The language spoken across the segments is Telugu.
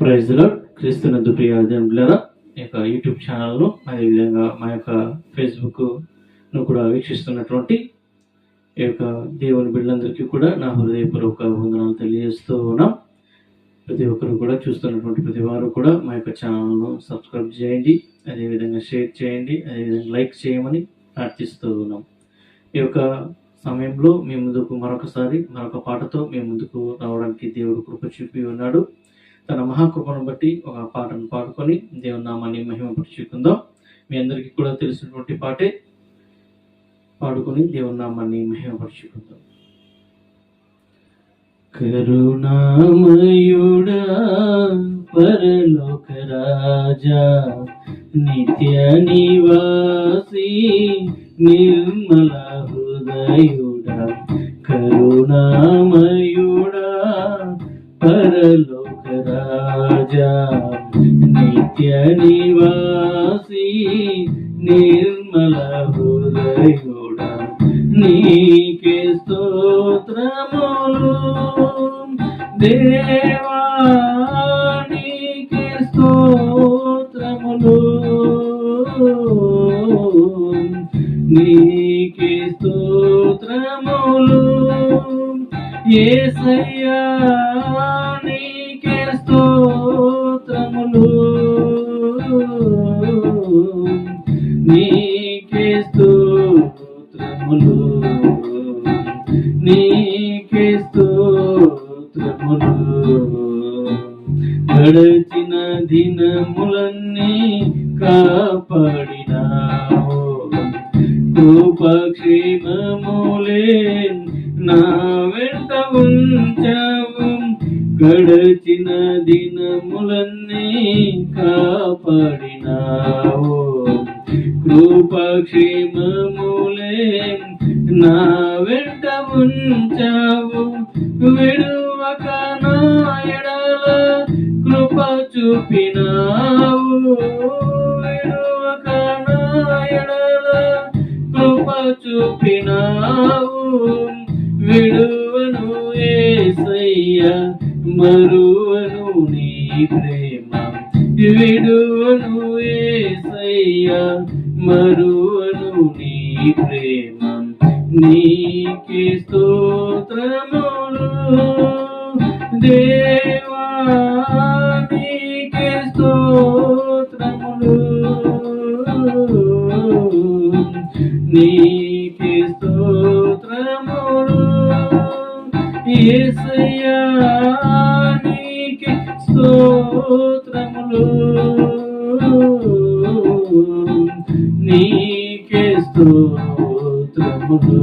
ప్రైజ్లో క్రీస్తునందు ప్రియ దేవులారా ఈ యొక్క యూట్యూబ్ ఛానల్ను అదేవిధంగా మా యొక్క ఫేస్బుక్ను కూడా వీక్షిస్తున్నటువంటి ఈ యొక్క దేవుని బిడ్డలందరికీ కూడా నా హృదయపూర్వక వందనాలు తెలియజేస్తూ ఉన్నాం. ప్రతి ఒక్కరు కూడా చూస్తున్నటువంటి ప్రతి వారు కూడా మా యొక్క ఛానల్ను సబ్స్క్రైబ్ చేయండి అదేవిధంగా షేర్ చేయండి అదేవిధంగా లైక్ చేయమని ప్రార్థిస్తూ ఉన్నాం. ఈ యొక్క సమయంలో మీ ముందుకు మరొకసారి మరొక పాటతో మీ ముందుకు రావడానికి దేవుడు కృప చూపి ఉన్నాడు. తన మహాకృపను బట్టి ఒక పాటను పాడుకొని దేవుని నామాన్ని మహిమపరుచుకుందాం. మీ అందరికీ కూడా తెలిసినటువంటి పాటే పాడుకొని దేవుని నామాన్ని మహిమపరుచుకుందాం. కరుణామయుడా పరలోక రాజా నిత్య నివాసి నిర్మల హృదయుడా. కరుణామయుడా పరలో రాజా నిత్య నివాసి నిర్మల హృదయుడ నీకే స్తోత్రములు. దేవా నీకే స్తోత్రములు. నీకే స్తోత్రములు. యేసయ్యా నీ స్తోత్రములు నీకే స్తోత్రములు. నీకే స్తోత్రములు. గడచిన దినములన్నీ కాపాడినావు. కృపక్షేమములే నా వెంట ఉంచావు. గడచిన దినములన్నీ నా వెంట ఉంచావు. విడువక నా ఎడల కృప చూపినావు. విడువక నా ఎడల కృప చూపినావు. విడువను ఏసయ్య మరువను నీ ప్రేమ. విడువను ప్రేమ నీకే స్తోత్రములు. దేవా నీకే స్తోత్రములు. నీకే నీకే స్తోత్రములు.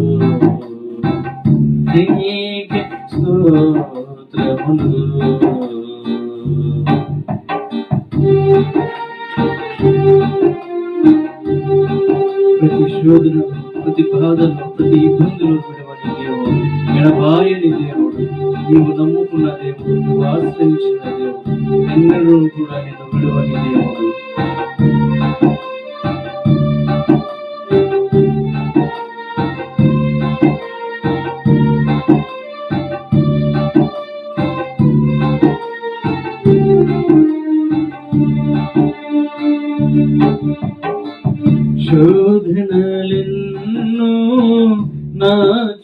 నీకే స్తోత్రములు. ప్రతి శోధన ప్రతి బాధలో ప్రతి ఇబ్బందులు పడేవాడి దేవుడు. ఎడబాయని దేవుడు. నీవు నమ్ముకున్న దేవుడు నువ్వు ఆశ్రయించిన దేవుడు. ఎన్నడూ కూడా నేను విడవని దేవుడు. శోధనలెన్నో నా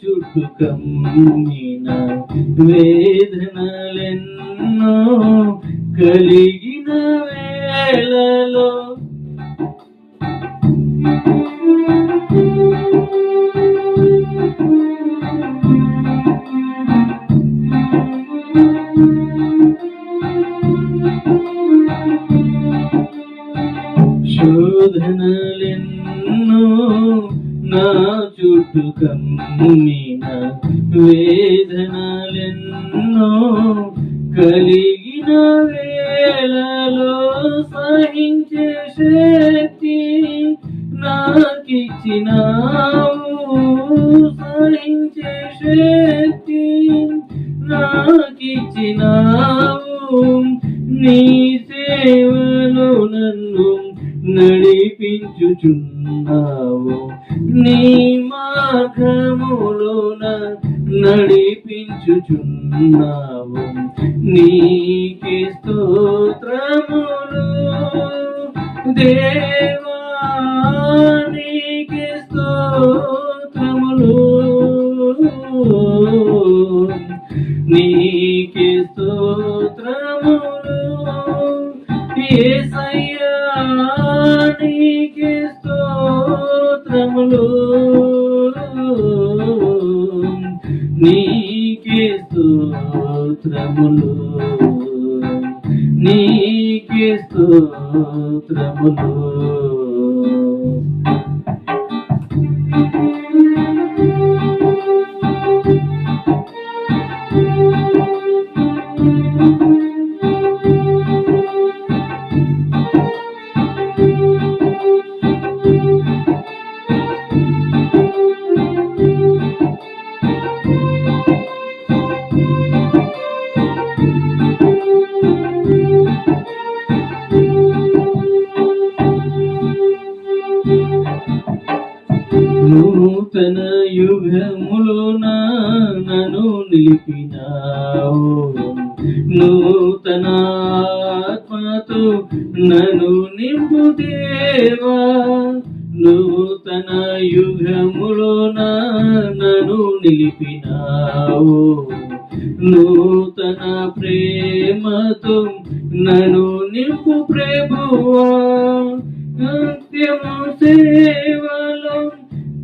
చుట్టూ కమ్మిన వేదనలెన్నో కలిగిన వేళలో శోధనలెన్నో నా చుట్టూ కమ్మిన వేదనలెన్నో కలిగిన వేళలో సహించే శక్తి నాకిచ్చినావు నడిపించుచున్నావు. నీ మార్గములోన నడిపించుచున్నావు. నీకే స్తోత్రములు. దేవ నీకే స్తోత్రములు. నీకే స్తోత్రములు. నీకే స్తోత్రములు. thank you యుగములోన నన్ను నిలిపినావు. నూతన ఆత్మతో నన్ను నింపు దేవా. నూతన యుగములోన నన్ను నిలిపినావు. నూతన ప్రేమతో నన్ను నింపు ప్రభువా. నిత్యము సేవలో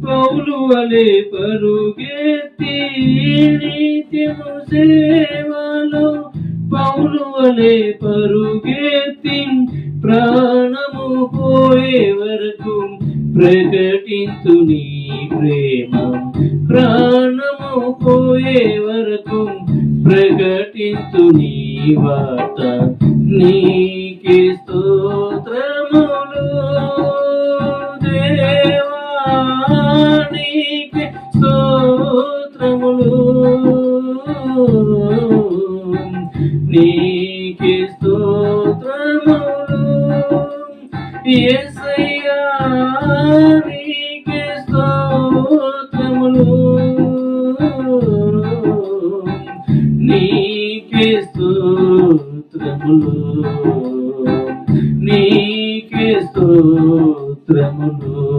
పౌలు వలె పరుగెత్తి నిత్యము సేవలో. పౌలు వలె పరుగెత్తి ప్రాణము పోయే వరకు ప్రకటించు నీ ప్రేమ. ప్రాణము పోయే వరకు ప్రకటించు నీ వార్త. నీకే స్తోత్రములు నీకే స్తోత్రములు. ఏసయ్యా నీకే స్తోత్రములు. నీకే స్తోత్రములు. నీకే స్తోత్రములు.